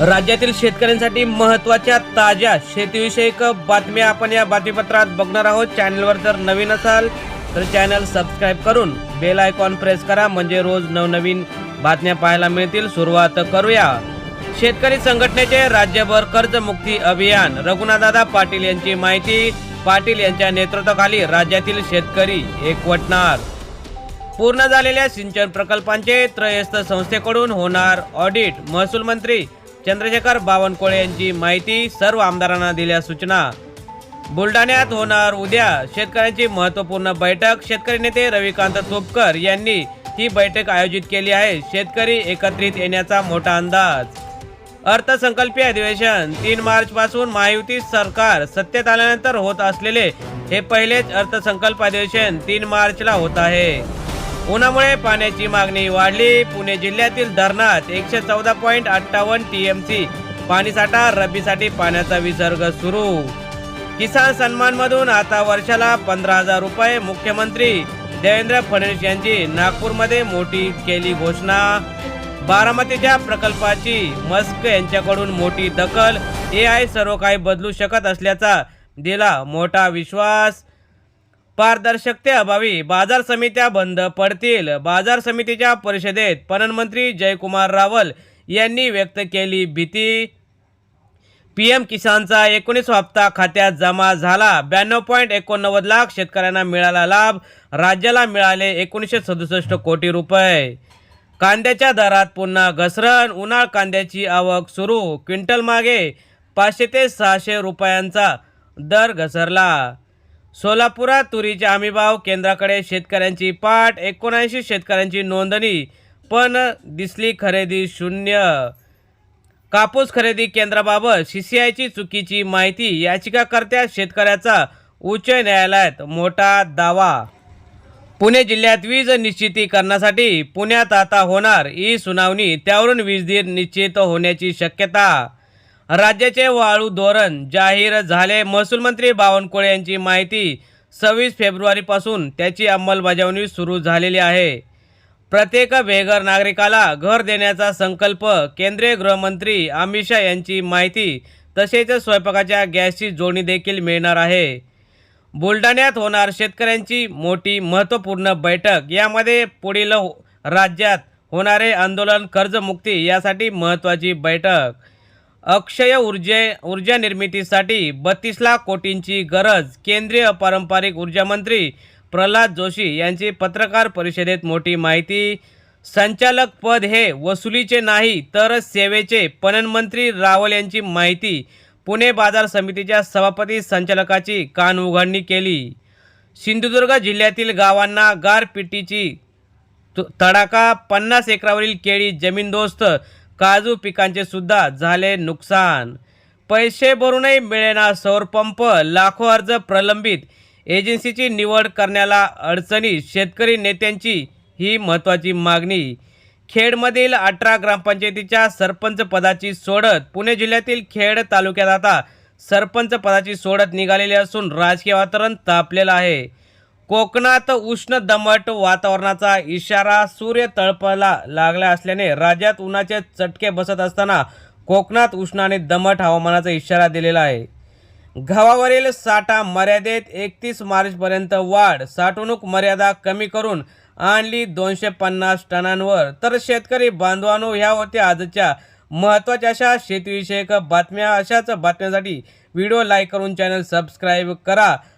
राज्यातील शेतकऱ्यांसाठी महत्त्वाच्या ताज्या शेतीविषयक बातम्या आपण या बातमीपत्रात बघणार आहोत. चॅनलवर जर नवीन असाल तर चॅनल सबस्क्राईब करून बेल आयकॉन प्रेस करा म्हणजे रोज नवनवीन बातम्या पाहायला मिळतील. सुरुवात करूया. शेतकरी संघटनेचे राज्यभर कर्जमुक्ती अभियान. रघुनाथदादा पाटील यांची माहिती. पाटील यांच्या नेतृत्वाखाली राज्यातील शेतकरी एकवटणार. पूर्ण झालेल्या सिंचन प्रकल्पांचे त्रयस्थ संस्थेकडून होणार ऑडिट महसूल मंत्री चंद्रशेखर बावनकुळे यांची माहिती सर्व आमदारांना दिल्या सूचना. बुलढाण्यात होणार उद्या शेतकऱ्यांची महत्त्वपूर्ण बैठक. शेतकरी नेते रविकांत तोपकर यांनी ही बैठक आयोजित केली आहे. शेतकरी एकत्रित येण्याचा मोठा अंदाज. अर्थसंकल्पीय अधिवेशन तीन मार्च पासून महायुती सरकार सत्तेत आल्यानंतर होत असलेले हे पहिलेच अर्थसंकल्प अधिवेशन तीन मार्चला होत आहे. उन्हामुळे पाण्याची मागणी वाढली. पुणे जिल्ह्यातील धरणात एकशे चौदा पॉईंट अठ्ठावन्न टी एम सी पाणीसाठा रब्बीसाठी पाण्याचा विसर्ग सुरू. किसान सन्मान मधून आता वर्षाला पंधरा हजार रुपये. मुख्यमंत्री देवेंद्र फडणवीस यांची नागपूरमध्ये मोठी केली घोषणा. बारामतीच्या प्रकल्पाची मस्क यांच्याकडून मोठी दखल. ए आय सर्व काही बदलू शकत असल्याचा दिला मोठा विश्वास. पारदर्शकतेअभावी बाजार समित्या बंद पडतील. बाजार समितीच्या परिषदेत पणनमंत्री जयकुमार रावल यांनी व्यक्त केली भीती. पी एम किसानचा एकोणीस हप्ता खात्यात जमा झाला. ब्याण्णव पॉईंट एकोणनव्वद लाख शेतकऱ्यांना मिळाला लाभ. राज्याला मिळाले एकोणीसशे सदुसष्ट कोटी रुपये. कांद्याच्या दरात पुन्हा घसरण. उन्हाळ कांद्याची आवक सुरू. क्विंटल मागे पाचशे ते सहाशे रुपयांचा दर घसरला. सोलापुरात तुरीचे हमीभाव केंद्राकडे शेतकऱ्यांची पाठ एकोणऐंशी शेतकऱ्यांची नोंदणी पण दिसली खरेदी शून्य. कापूस खरेदी केंद्राबाबत सीसीआयची चुकीची माहिती याचिकाकर्त्या शेतकऱ्याचा उच्च न्यायालयात मोठा दावा. पुणे जिल्ह्यात वीज निश्चिती करण्यासाठी पुण्यात आता होणार ई सुनावणी त्यावरून वीज दर निश्चित होण्याची शक्यता राज्याचे वाळू धोरण जाहीर झाले. महसूल मंत्री बावनकुळे यांची माहिती सव्वीस फेब्रुवारीपासून त्याची अंमलबजावणी सुरू झालेली आहे. प्रत्येक बेघर नागरिकाला घर देण्याचा संकल्प केंद्रीय गृहमंत्री अमित शहा यांची माहिती तसेच स्वयंपाकाच्या गॅसची जोडणी देखील मिळणार आहे. बुलढाण्यात होणार शेतकऱ्यांची मोठी महत्त्वपूर्ण बैठक. यामध्ये पुढील राज्यात होणारे आंदोलन कर्जमुक्ती यासाठी महत्त्वाची बैठक. अक्षय ऊर्जे ऊर्जा निर्मितीसाठी बत्तीस लाख कोटींची गरज केंद्रीय पारंपरिक ऊर्जा मंत्री प्रल्हाद जोशी यांची पत्रकार परिषदेत मोठी माहिती. संचालक पद हे वसुलीचे नाही तर सेवेचे पणन मंत्री रावल यांची माहिती. पुणे बाजार समितीच्या सभापती संचालकाची कान उघडणी केली. सिंधुदुर्ग जिल्ह्यातील गावांना गारपिटीची तु- तडाखा पन्नास एकरावरील केळी जमीनदोस्त काजू पिकांचे सुद्धा झाले नुकसान. पैसे भरूनही मिळेना सौरपंप. लाखो अर्ज प्रलंबित. एजन्सीची निवड करण्याला अडचणी शेतकरी नेत्यांची ही महत्त्वाची मागणी. खेडमधील अठरा ग्रामपंचायतीच्या सरपंच पदाची सोडत पुणे जिल्ह्यातील खेड तालुक्यात आता सरपंच पदाची सोडत निघालेली असून राजकीय वातावरण तापलेलं आहे. कोकणात उष्ण दमट वातावरणाचा इशारा सूर्य तळपला लागला असल्याने राज्यात उन्हाचे चटके बसत असताना कोकणात उष्ण आणि दमट हवामानाचा इशारा दिलेला आहे. गव्हावरील साठा मर्यादेत एकतीस मार्चपर्यंत वाढ साठवणूक मर्यादा कमी करून आणली दोनशे पन्नास टनांवर. तर शेतकरी बांधवानो ह्या होत्या आजच्या महत्त्वाच्या अशा शेतीविषयक बातम्या. अशाच बातम्यांसाठी व्हिडिओ लाईक करून चॅनल सबस्क्राईब करा.